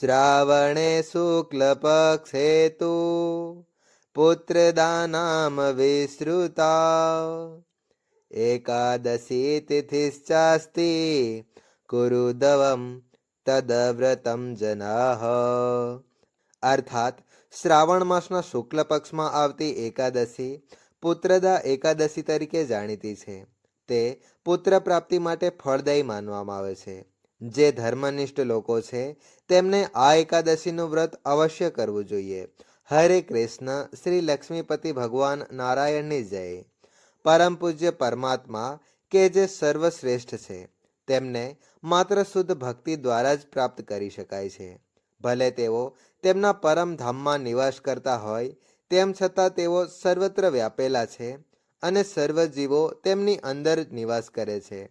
શ્રાવણે શુક્લપક્ષે તુ પુત્રદાનામ વિશ્રુતા એકાદશી તિથિશ્ચાસ્તિ, કુરુદવમ તદવ્રતમ જનાહ અર્થાત, શ્રાવણ માસના શુક્લ પક્ષમાં આવતી એકાદશી પુત્રદા એકાદશી તરીકે જાણીતી છે. તે પુત્ર પ્રાપ્તિ માટે ફળદાયી માનવામાં આવે છે. જે ધર્મનિષ્ઠ લોકો છે, તેમને આ એકાદશીનું વ્રત અવશ્ય કરવું જોઈએ. હરે કૃષ્ણ, શ્રી લક્ષ્મીપતિ ભગવાન નારાયણની જય. પરમ પૂજ્ય પરમાત્મા કે જે સર્વશ્રેષ્ઠ છે, તેમને માત્ર શુદ્ધ ભક્તિ દ્વારા જ પ્રાપ્ત કરી શકાય છે. ભલે તેઓ તેમના પરમ ધામમાં નિવાસ કરતા હોય, તેમ છતાં તેઓ સર્વત્ર વ્યાપેલા છે અને સર્વ જીવો તેમની અંદર નિવાસ કરે છે.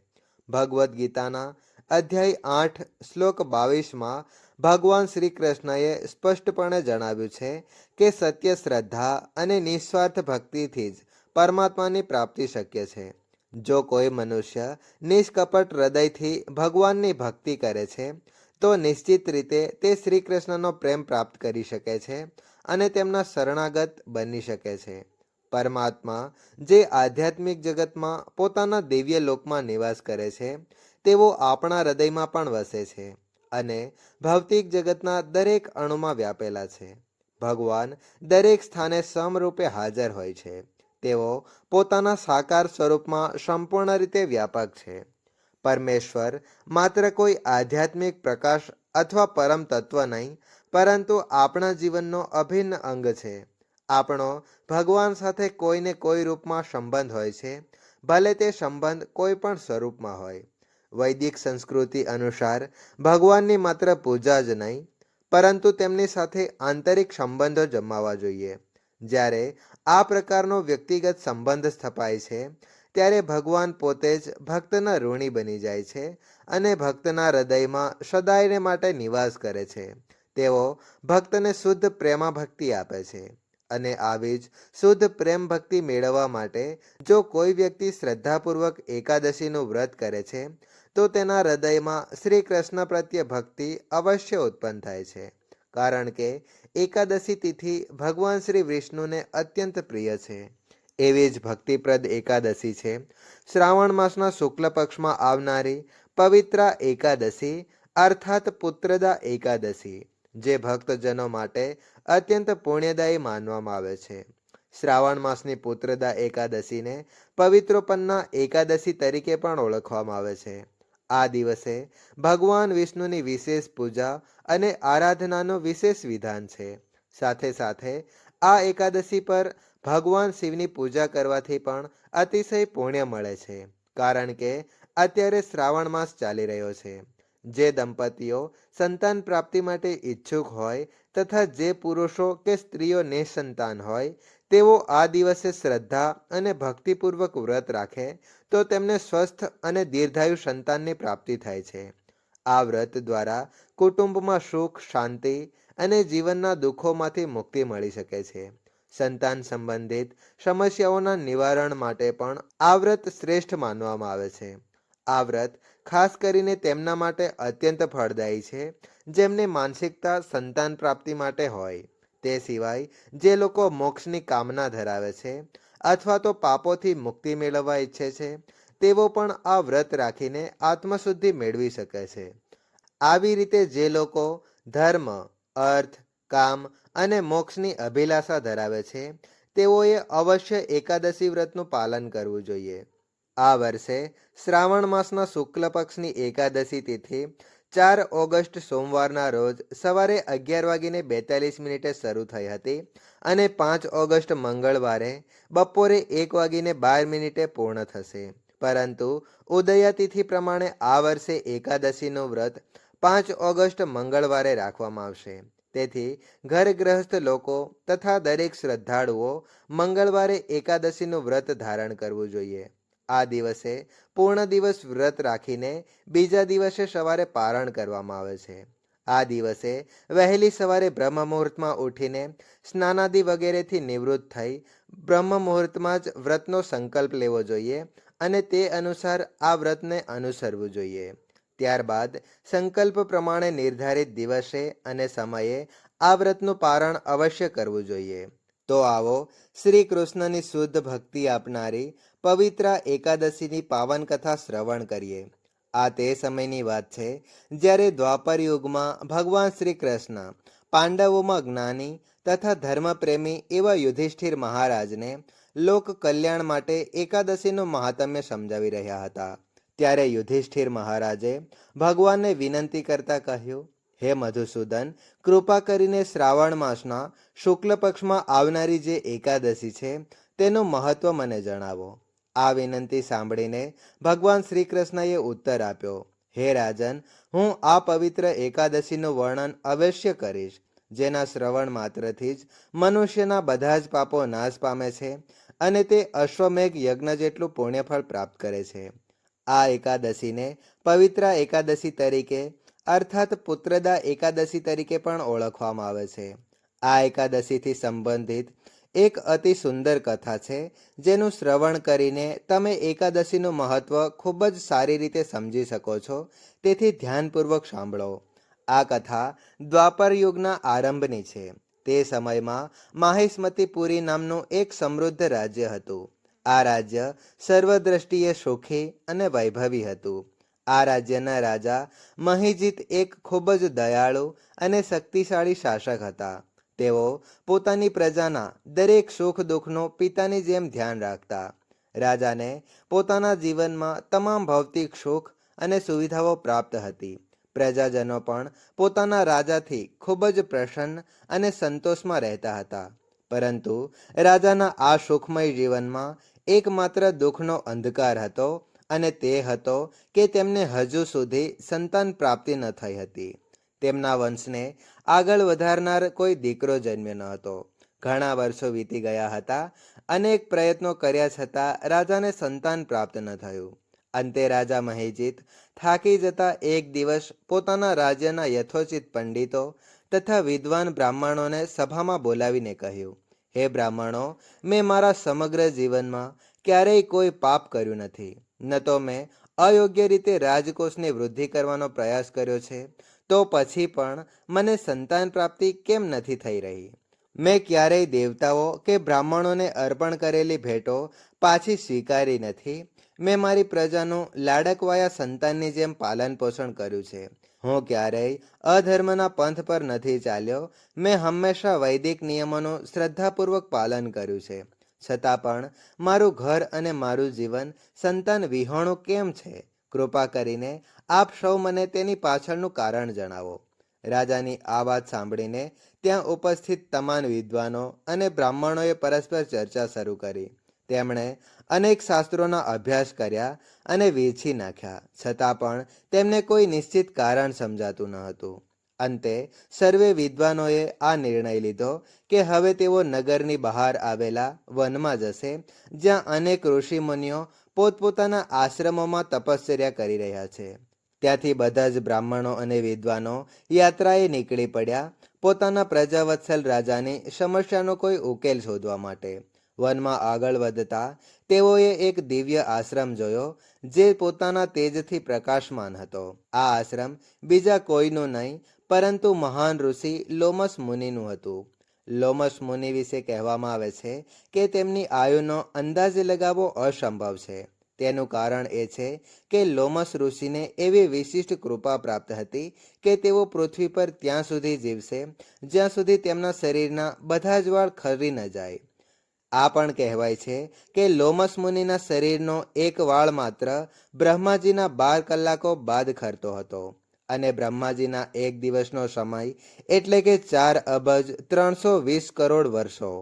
ભગવદ્ ગીતાના અધ્યાય આઠ, શ્લોક બાવીસમાં ભગવાન શ્રી કૃષ્ણએ સ્પષ્ટપણે જણાવ્યું છે કે સત્ય શ્રદ્ધા અને નિસ્વાર્થ ભક્તિથી જ પરમાત્માની પ્રાપ્તિ શક્ય છે. જો કોઈ મનુષ્ય નિષ્કપટ હૃદયથી ભગવાનની ભક્તિ કરે છે, તો નિશ્ચિત રીતે તે શ્રી કૃષ્ણનો પ્રેમ પ્રાપ્ત કરી શકે છે અને તેમના શરણાગત બની શકે છે. પરમાત્મા જે આધ્યાત્મિક જગતમાં પોતાના દિવ્ય લોકમાં નિવાસ કરે છે તેઓ આપણા હૃદયમાં પણ વસે છે અને ભૌતિક જગતના દરેક અણુમાં વ્યાપેલા છે. ભગવાન દરેક સ્થાને સમરૂપે હાજર હોય છે. તેઓ પોતાના સાકાર સ્વરૂપમાં સંપૂર્ણ રીતે વ્યાપક છે. પરમેશ્વર માત્ર કોઈ આધ્યાત્મિક પ્રકાશ અથવા પરમ તત્વ નહીં, પરંતુ આપણા જીવનનો અભિન્ન અંગ છે. આપણો ભગવાન સાથે કોઈને કોઈ રૂપમાં સંબંધ હોય છે, ભલે તે સંબંધ કોઈ પણ સ્વરૂપમાં હોય. વૈદિક સંસ્કૃતિ અનુસાર ભગવાનની માત્ર પૂજા જ નહીં, પરંતુ તેમની સાથે આંતરિક સંબંધો જમાવવા જોઈએ. જ્યારે આ પ્રકારનો વ્યક્તિગત સંબંધ સ્થપાય છે, ત્યારે ભગવાન પોતે જ ભક્તના ઋણી બની જાય છે અને ભક્તના હૃદયમાં સદાયને માટે નિવાસ કરે છે. તેઓ ભક્તને શુદ્ધ પ્રેમા ભક્તિ આપે છે અને આવી જ શુદ્ધ પ્રેમ ભક્તિ મેળવવા માટે જો કોઈ વ્યક્તિ શ્રદ્ધાપૂર્વક એકાદશીનું વ્રત કરે છે તો તેના હૃદયમાં શ્રી કૃષ્ણ પ્રત્યે ભક્તિ અવશ્ય ઉત્પન્ન થાય છે. કારણ કે એકાદશી તિથિ ભગવાન શ્રી વિષ્ણુને અત્યંત પ્રિય છે. એવી જ ભક્તિપ્રદ એકાદશી છે. શ્રાવણ માસના શુક્લ પક્ષમાં આવનારી પવિત્ર એકાદશી અર્થાત પુત્રદા એકાદશી, જે ભક્તજનો માટે અત્યંત પુણ્યદાયી માનવામાં આવે છે. શ્રાવણ માસની પુત્રદા એકાદશીને પવિત્રોપન્ના એકાદશી તરીકે પણ ઓળખવામાં આવે છે. આ દિવસે ભગવાન વિષ્ણુની વિશેષ પૂજા અને આરાધનાનો વિશેષ વિધાન છે. સાથે સાથે આ એકાદશી પર ભગવાન શિવની પૂજા કરવાથી પણ અતિશય પુણ્ય મળે છે. કારણ કે અત્યારે શ્રાવણ માસ ચાલી રહ્યો છે. જે દંપતીઓ સંતાન પ્રાપ્તિ માટે ઈચ્છુક હોય તથા જે પુરુષો કે સ્ત્રીઓ નિસંતાન હોય તેઓ આ દિવસે શ્રદ્ધા અને ભક્તિપૂર્વક વ્રત રાખે તો તેમને સ્વસ્થ અને દીર્ઘાયુ સંતાનની પ્રાપ્તિ થાય છે. આ વ્રત દ્વારા કુટુંબમાં સુખ, શાંતિ અને જીવનના દુઃખોમાંથી મુક્તિ મળી શકે છે. સંતાન સંબંધિત સમસ્યાઓના નિવારણ માટે પણ આ વ્રત શ્રેષ્ઠ માનવામાં આવે છે. આ વ્રત ખાસ કરીને તેમના માટે અત્યંત ફળદાયી છે, જેમની માનસિકતા સંતાન પ્રાપ્તિ માટે હોય. તે સિવાય જે લોકો મોક્ષની કામના ધરાવે છે અથવા તો પાપોથી મુક્તિ મેળવવા ઈચ્છે છે, તેઓ પણ આ વ્રત રાખીને આત્મશુદ્ધિ મેળવી શકે છે. આવી રીતે જે લોકો ધર્મ, અર્થ, કામ અને મોક્ષની અભિલાષા ધરાવે છે, તેઓએ અવશ્ય એકાદશી વ્રતનું પાલન કરવું જોઈએ. આ વર્ષે શ્રાવણ માસના શુક્લ પક્ષની એકાદશી તિથિ ચાર ઓગસ્ટ સોમવારના રોજ સવારે અગિયાર વાગીને બેતાલીસ મિનિટે શરૂ થઈ હતી અને પાંચ ઓગસ્ટ મંગળવારે બપોરે એક વાગીને બાર મિનિટે પૂર્ણ થશે. પરંતુ ઉદયાતિથિ પ્રમાણે આ વર્ષે એકાદશીનું વ્રત પાંચ ઓગસ્ટ મંગળવારે રાખવામાં આવશે. તેથી ઘર ગ્રહસ્થ લોકો તથા દરેક શ્રદ્ધાળુઓ મંગળવારે એકાદશીનું વ્રત ધારણ કરવું જોઈએ. આ દિવસે પૂર્ણ દિવસ વ્રત રાખીને બીજા દિવસે સવારે પારણ કરવામાં આવે છે. આ દિવસે વહેલી સવારે બ્રહ્મ મુહૂર્તમાં ઉઠીને સ્નાનાદિ વગેરેથી નિવૃત્ત થઈ બ્રહ્મ મુહૂર્તમાં જ વ્રતનો સંકલ્પ લેવો જોઈએ અને તે અનુસાર આ વ્રતને અનુસરવું જોઈએ. ત્યારબાદ સંકલ્પ પ્રમાણે નિર્ધારિત દિવસે અને સમયે આ વ્રતનું પારણ અવશ્ય કરવું જોઈએ. તો આવો શ્રી કૃષ્ણની શુદ્ધ ભક્તિ આપનારી પવિત્ર એકાદશીની પાવન કથા શ્રવણ કરીએ. આ તે સમયની વાત છે જ્યારે દ્વાપર યુગમાં ભગવાન શ્રી કૃષ્ણ પાંડવોમાં જ્ઞાની તથા ધર્મપ્રેમી એવા યુધિષ્ઠિર મહારાજને લોક કલ્યાણ માટે એકાદશીનું મહાત્મ્ય સમજાવી રહ્યા હતા. ત્યારે યુધિષ્ઠિર મહારાજે ભગવાનને વિનંતી કરતા કહ્યું, હે મધુસૂદન, કૃપા કરીને શ્રાવણ માસના શુક્લ પક્ષમાં આવનારી જે એકાદશી છે તેનું મહત્વ મને જણાવો. આ વિનંતી સાંભળીને ભગવાન શ્રી કૃષ્ણએ ઉત્તર આપ્યો, હે રાજન, હું આ પવિત્ર એકાદશીનું વર્ણન અવશ્ય કરીશ, જેના શ્રવણ માત્રથી જ મનુષ્યના બધા જ પાપો નાશ પામે છે અને તે અશ્વમેઘ યજ્ઞ જેટલું પુણ્યફળ પ્રાપ્ત કરે છે. આ એકાદશીને પવિત્ર એકાદશી તરીકે, અર્થાત પુત્રદા એકાદશી તરીકે પણ ઓળખવામાં આવે છે. આ એકાદશીથી સંબંધિત એક અતિ સુંદર કથા છે, જેનું શ્રવણ કરીને તમે એકાદશીનું મહત્વ ખૂબ જ સારી રીતે સમજી શકો છો, તેથી ધ્યાનપૂર્વક સાંભળો. આ કથા દ્વાપર યુગના આરંભની છે. તે સમયમાં માહિષ્મતીપુરી નામનું એક સમૃદ્ધ રાજ્ય હતું. આ રાજ્ય સર્વદ્રષ્ટિએ સુખી અને વૈભવી હતું. આ રાજ્યના રાજા મહિજીત એક ખૂબ જ દયાળુ અને શક્તિશાળી શાસક હતા. તેઓ પોતાની પ્રજાના દરેક સુખ દુઃખનો પિતાની જેમ ધ્યાન રાખતા. રાજાને પોતાના જીવનમાં તમામ ભૌતિક સુખ અને સુવિધાઓ પ્રાપ્ત હતી. પ્રજાજનો પણ પોતાના રાજાથી ખૂબ જ પ્રસન્ન અને સંતોષમાં રહેતા હતા. પરંતુ રાજાના આ સુખમય જીવનમાં એકમાત્ર દુઃખનો અંધકાર હતો અને તે હતો કે તેમને હજુ સુધી સંતાન પ્રાપ્તિ ન થઈ હતી. તેમના વંશને આગળ વધારનાર કોઈ દીકરો જન્મ્યો ન હતો. ઘણા વર્ષો વીતી ગયા હતા. અનેક પ્રયત્નો કર્યા છતાં રાજાને સંતાન પ્રાપ્ત ન થયું. અંતે રાજા મહિજીત થાકી જતા એક દિવસ પોતાના રાજ્યના યથોચિત પંડિતો તથા વિદ્વાન બ્રાહ્મણોને સભામાં બોલાવીને કહ્યું, હે બ્રાહ્મણો, મેં મારા સમગ્ર જીવનમાં ક્યારેય કોઈ પાપ કર્યું નથી. ન તો મેં અયોગ્ય રીતે રાજકોષની વૃદ્ધિ કરવાનો પ્રયાસ કર્યો છે તો પછી પણ મને સંતાન પ્રાપ્તિ કેમ નથી થઈ રહી? મેં ક્યારેય દેવતાઓ કે બ્રાહ્મણોને અર્પણ કરેલી ભેટો પાછી સ્વીકારી નથી. મેં મારી પ્રજાનું લાડકવાયા સંતાનની જેમ પાલન પોષણ કર્યું છે. હું ક્યારેય અધર્મના પંથ પર નથી ચાલ્યો. મેં હંમેશા વૈદિક નિયમોનું શ્રદ્ધાપૂર્વક પાલન કર્યું છે. છતાં પણ મારું ઘર અને મારું જીવન સંતાન વિહોણું કેમ છે? કૃપા કરીને આપ સૌ મને તેની પાછળનું કારણ જણાવો. રાજાની આ વાત સાંભળીને ત્યાં ઉપસ્થિત તમામ વિદ્વાનો અને બ્રાહ્મણોએ પરસ્પર ચર્ચા શરૂ કરી. તેમણે અનેક શાસ્ત્રોના અભ્યાસ કર્યા અને વેચી નાખ્યા. છતાં પણ તેમને કોઈ નિશ્ચિત કારણ સમજાતું ન હતું. અંતે સર્વે વિદ્વાનોએ આ નિર્ણય લીધો કે હવે તેઓ નગરની બહાર આવેલા વનમાં જશે, જ્યાં અનેક ઋષિમુનિઓ પોતપોતાના આશ્રમોમાં તપશ્ચર્યા કરી રહ્યા છે. ત્યાંથી બધા જ બ્રાહ્મણો અને વિદ્વાનો યાત્રાએ નીકળી પડ્યા. પોતાના પ્રજાવત્સલ રાજાની સમસ્યાનો કોઈ ઉકેલ શોધવા માટે. વનમાં આગળ વધતા તેઓએ એક દિવ્ય આશ્રમ જોયો, જે પોતાના તેજથી પ્રકાશમાન હતો. આ આશ્રમ બીજા કોઈનું નહીં, પરંતુ મહાન ઋષિ લોમસ મુનિનું હતું. લોમસ મુનિ વિશે કહેવામાં આવે છે કે તેમની આયુનો અંદાજ લગાવવો અસંભવ છે. તેનું કારણ એ છે કે લોમસ ઋષિને એવી વિશિષ્ટ કૃપા પ્રાપ્ત હતી કે તેઓ પૃથ્વી પર ત્યાં સુધી જીવશે, જ્યાં સુધી તેમના શરીરના બધા જ વાળ ખરી ન જાય. આ પણ કહેવાય છે કે લોમસ મુનિના શરીરનો એક વાળ માત્ર બ્રહ્માજીના બાર કલાકો બાદ ખરતો હતો અને બ્રહ્માજીના એક દિવસનો સમય એટલે કે ચાર અબજ ત્રણસો વીસ કરોડ વર્ષો.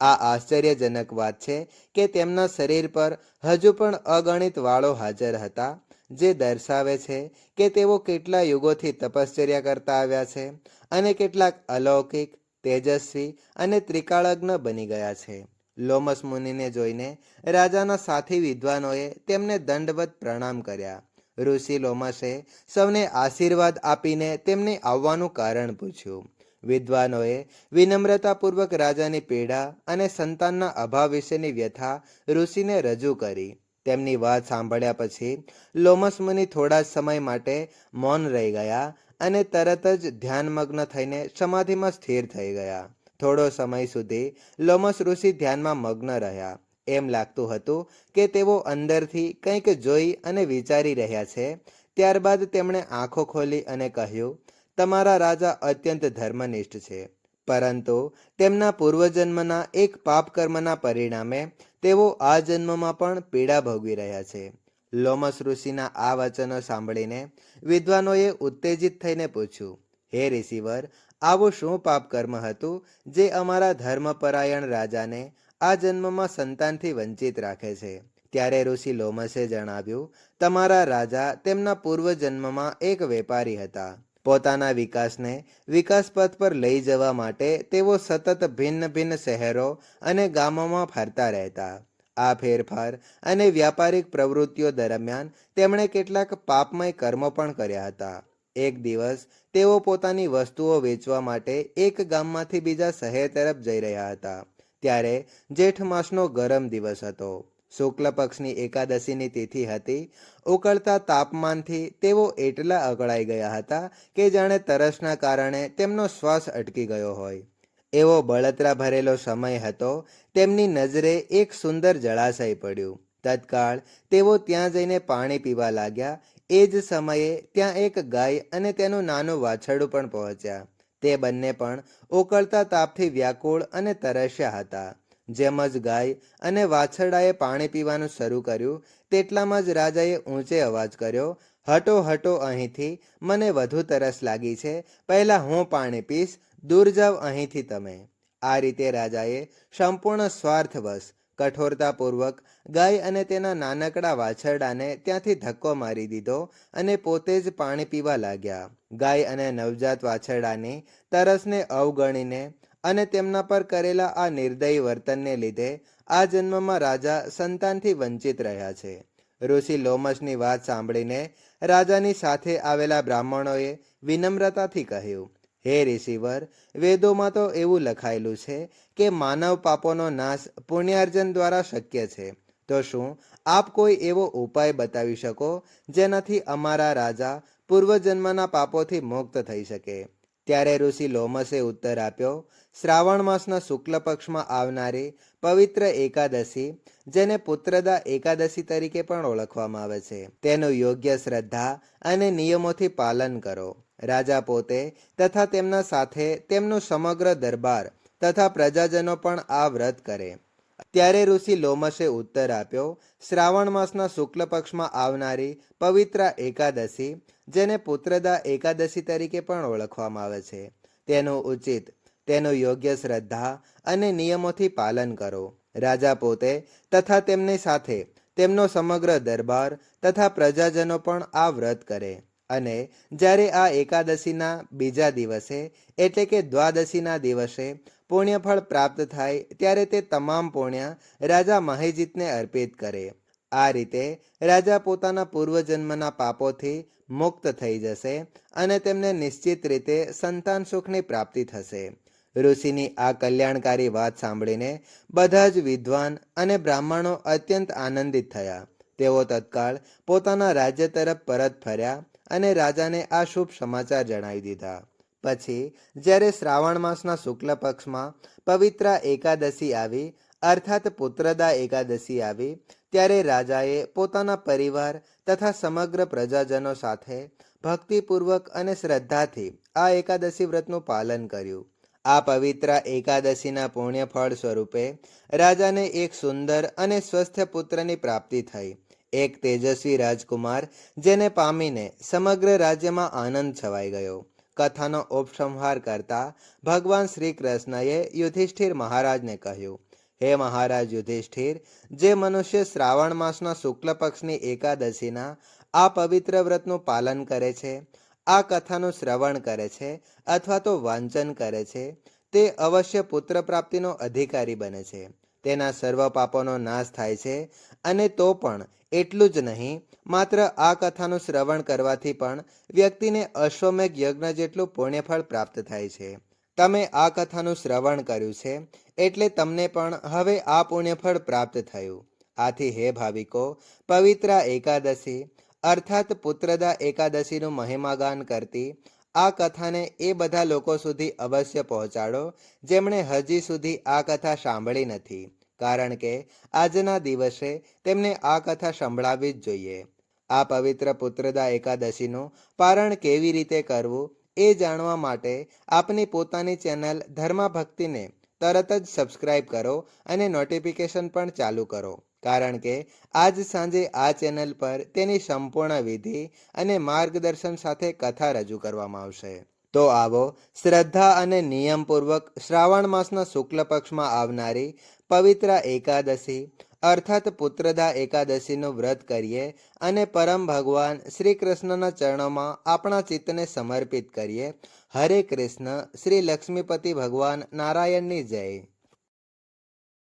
આ આશ્ચર્યજનક વાત છે કે તેમના શરીર પર હજુ પણ અગણિત વાળો હાજર હતા, જે દર્શાવે છે કે તેઓ કેટલા યુગોથી તપશ્ચર્યા કરતા આવ્યા છે અને કેટલાક અલૌકિક, તેજસ્વી અને ત્રિકાળજ્ઞ બની ગયા છે. લોમસ મુનિને જોઈને રાજાના સાથી વિદ્વાનોએ તેમને દંડવત પ્રણામ કર્યા. ઋષિ લોમસે સૌને આશીર્વાદ આપીને તેમને આવવાનું કારણ પૂછ્યું. વિદ્વાનોએ વિનમ્રતાપૂર્વક રાજાની પીડા અને સંતાનના અભાવ વિશેની વ્યથા ઋષિને રજૂ કરી. તેમની વાત સાંભળ્યા પછી લોમસ મુનિ થોડા સમય માટે મૌન રહી ગયા અને તરત જ ધ્યાનમગ્ન થઈને સમાધિમાં સ્થિર થઈ ગયા. થોડો સમય સુધી લોમસ ઋષિ ધ્યાનમાં મગ્ન રહ્યા. એમ લાગતું હતું કે તેઓ અંદરથી કંઈક જોઈ અને વિચારી રહ્યા છે. ત્યારબાદ તેમણે આંખો ખોલી અને કહ્યું તમારા રાજા અત્યંત ધર્મનિષ્ઠ છે. પરંતુ તેમના પૂર્વજન્મના એક પાપ કર્મના પરિણામે તેઓ આ જન્મમાં પણ પીડા ભોગવી રહ્યા છે. લોમસ ઋષિના આ વચનો સાંભળીને વિદ્વાનોએ ઉત્તેજિત થઈને પૂછ્યું, હે રિસીવર, આવું શું પાપ કર્મ હતું જે અમારા ધર્મપરાયણ રાજાને આ જન્મમાં સંતાનથી વંચિત રાખે છે? ત્યારે ઋષિ લોમસે જણાવ્યું, તમારા રાજા તેમના પૂર્વજન્મમાં એક વેપારી હતા. પોતાના વિકાસને વિકાસ પથ પર લઈ જવા માટે તેઓ સતત ભિન્ન ભિન્ન શહેરો અને ગામોમાં ફરતા રહેતા. આ ફેરફાર અને વ્યાપારિક પ્રવૃત્તિઓ દરમિયાન તેમણે કેટલાક પાપમય કર્મો પણ કર્યા હતા. એક દિવસ તેઓ પોતાની વસ્તુઓ વેચવા માટે એક ગામમાંથી બીજા શહેર તરફ જઈ રહ્યા હતા. ત્યારે જેઠ માસનો ગરમ દિવસ હતો. શુક્લ પક્ષની એકાદશીની તિથિ હતી. ઉકળતા તાપમાનથી તેઓ એટલા અકળાઈ ગયા હતા કે જાણે તરસના કારણે તેમનો શ્વાસ અટકી ગયો હોય. એવો બળતરા ભરેલો સમય હતો. તેમની નજરે એક સુંદર જળાશય પડ્યું. તત્કાળ તેઓ ત્યાં જઈને પાણી પીવા લાગ્યા. એ જ સમયે ત્યાં એક ગાય અને તેનું નાનું વાછરડું પણ પહોંચ્યા. તે બંને પણ ઉકળતા તાપથી વ્યાકુળ અને તરસ્યા હતા. જેમ જ ગાય અને વાછરડાએ પાણી પીવાનું શરૂ કર્યું, તેટલામાં જ રાજાએ ઊંચે અવાજ કર્યો, હટો હટો અહીંથી, મને વધુ તરસ લાગી છે. પહેલાં હું પાણી પીશ, દૂર જાવ અહીંથી તમે. આ રીતે રાજાએ સંપૂર્ણ સ્વાર્થવશ, કઠોરતાપૂર્વક ગાય અને તેના નાનકડા વાછરડાને ત્યાંથી ધક્કો મારી દીધો અને પોતે જ પાણી પીવા લાગ્યા. ગાય અને નવજાત વાછરડાની તરસને અવગણીને અને તેમના પર કરેલા આ નિર્દયી વર્તનને લીધે આ જન્મમાં રાજા સંતાનથી વંચિત રહ્યા છે. ઋષિ લોમસની વાત સાંભળીને રાજાની સાથે આવેલા બ્રાહ્મણોએ વિનમ્રતાથી કહ્યું, હે ઋષિવર, વેદોમાં તો એવું લખાયેલું છે કે માનવ પાપોનો નાશ પુણ્યાર્જન દ્વારા શક્ય છે. તો શું આપ કોઈ એવો ઉપાય બતાવી શકો જેનાથી અમારા રાજા પૂર્વજન્મના પાપોથી મુક્ત થઈ શકે? ત્યારે ઋષિ લોમસે ઉત્તર આપ્યો, શ્રાવણ માસના શુક્લ પક્ષમાં આવનારી પવિત્ર એકાદશી, જેને પુત્રદા એકાદશી તરીકે પણ ઓળખવામાં આવે છે. તેનું યોગ્ય શ્રદ્ધા અને નિયમોથી પાલન કરો. રાજા પોતે તથા તેમના સાથે તેમનું સમગ્ર દરબાર તથા પ્રજાજનો પણ આ વ્રત કરે. ત્યારે ઋષિ લોમસે ઉત્તર આપ્યો, શ્રાવણ માસના શુક્લ પક્ષમાં આવનારી પવિત્ર એકાદશી જેને પુત્રદા એકાદશી તરીકે પણ ઓળખવામાં આવે છે. તેનું ઉચિત, તેનું યોગ્ય શ્રદ્ધા અને નિયમોથી પાલન કરો. રાજા પોતે તથા તેમની સાથે તેમનો સમગ્ર દરબાર તથા પ્રજાજનો પણ આ વ્રત કરે. અને જ્યારે આ એકાદશીના બીજા દિવસે, એટલે કે દ્વાદશીના દિવસે પુણ્યફળ પ્રાપ્ત થાય, ત્યારે તે તમામ પુણ્ય રાજા મહેજીતને અર્પિત કરે. આ રીતે રાજા પોતાના પૂર્વજન્મના પાપોથી મુક્ત થઈ જશે અને તેમને નિશ્ચિત રીતે સંતાન સુખની પ્રાપ્તિ થશે. ઋષિની આ કલ્યાણકારી વાત સાંભળીને બધા જ વિદ્વાન અને બ્રાહ્મણો અત્યંત આનંદિત થયા. તેઓ તત્કાળ પોતાના રાજ્ય તરફ પરત ફર્યા અને રાજાને આ શુભ સમાચાર જણાવી દીધા. પછી જ્યારે શ્રાવણ માસના શુક્લ પક્ષમાં પવિત્ર એકાદશી આવી અર્થાત પુત્રદા એકાદશી આવી, ત્યારે રાજાએ પોતાના પરિવાર તથા સમગ્ર પ્રજાજનો સાથે ભક્તિપૂર્વક અને શ્રદ્ધાથી આ એકાદશી વ્રતનું પાલન કર્યું. આ પવિત્ર એકાદશીના પુણ્યફળ સ્વરૂપે રાજાને એક સુંદર અને સ્વસ્થ પુત્રની પ્રાપ્તિ થઈ. એક તેજસ્વી રાજકુમાર જેને પામીને સમગ્ર રાજ્યમાં આનંદ છવાઈ ગયો. કથાનો ઉપસંહાર કરતા ભગવાન શ્રી કૃષ્ણએ યુધિષ્ઠિર મહારાજને કહ્યું હે મહારાજ યુધિષ્ઠિર, જે મનુષ્ય શ્રાવણ માસના શુક્લ પક્ષની એકાદશીના આ પવિત્ર વ્રતનું પાલન કરે છે, આ કથાનું શ્રવણ કરે છે અથવા તો વાંચન કરે છે, તે અવશ્ય પુત્ર પ્રાપ્તિનો અધિકારી બને છે. તેના સર્વ પાપોનો નાશ થાય છે અને તો પણ એટલું જ નહીં, માત્ર આ કથાનું શ્રવણ કરવાથી પણ વ્યક્તિને અશ્વમેઘ યજ્ઞ જેટલું પુણ્યફળ પ્રાપ્ત થાય છે. તમે આ કથાનું શ્રવણ કર્યું છે, એટલે તમને પણ હવે આ પુણ્યફળ પ્રાપ્ત થયું. આથી હે ભાવિકો, પવિત્ર એકાદશી, અર્થાત પુત્રદા એકાદશીનું મહિમાગાન કરતી, આ કથાને એ બધા લોકો સુધી અવશ્ય પહોંચાડો, જેમણે હજી સુધી આ કથા સાંભળી નથી. કારણ કે આજના દિવસે તેમને આ કથા સંભળાવવી જ જોઈએ. આ પવિત્ર પુત્રદા એકાદશીનું પારણ કેવી રીતે કરવું એ જાણવા માટે આપની પોતાની ચેનલ ધર્મા ભક્તિને તરત જ સબસ્ક્રાઇબ કરો અને નોટિફિકેશન પણ ચાલુ કરો. કારણ કે આજ સાંજે આ ચેનલ પર તેની સંપૂર્ણ વિધિ અને માર્ગદર્શન સાથે કથા રજૂ કરવામાં આવશે. તો આવો શ્રદ્ધા અને નિયમપૂર્વક શ્રાવણ માસના શુક્લ પક્ષમાં આવનારી પવિત્ર એકાદશી અર્થાત પુત્રદા એકાદશીનું વ્રત કરીએ અને પરમ ભગવાન શ્રી કૃષ્ણના ચરણોમાં આપણા ચિત્તને સમર્પિત કરીએ. હરે કૃષ્ણ, શ્રી લક્ષ્મીપતિ ભગવાન નારાયણની જય.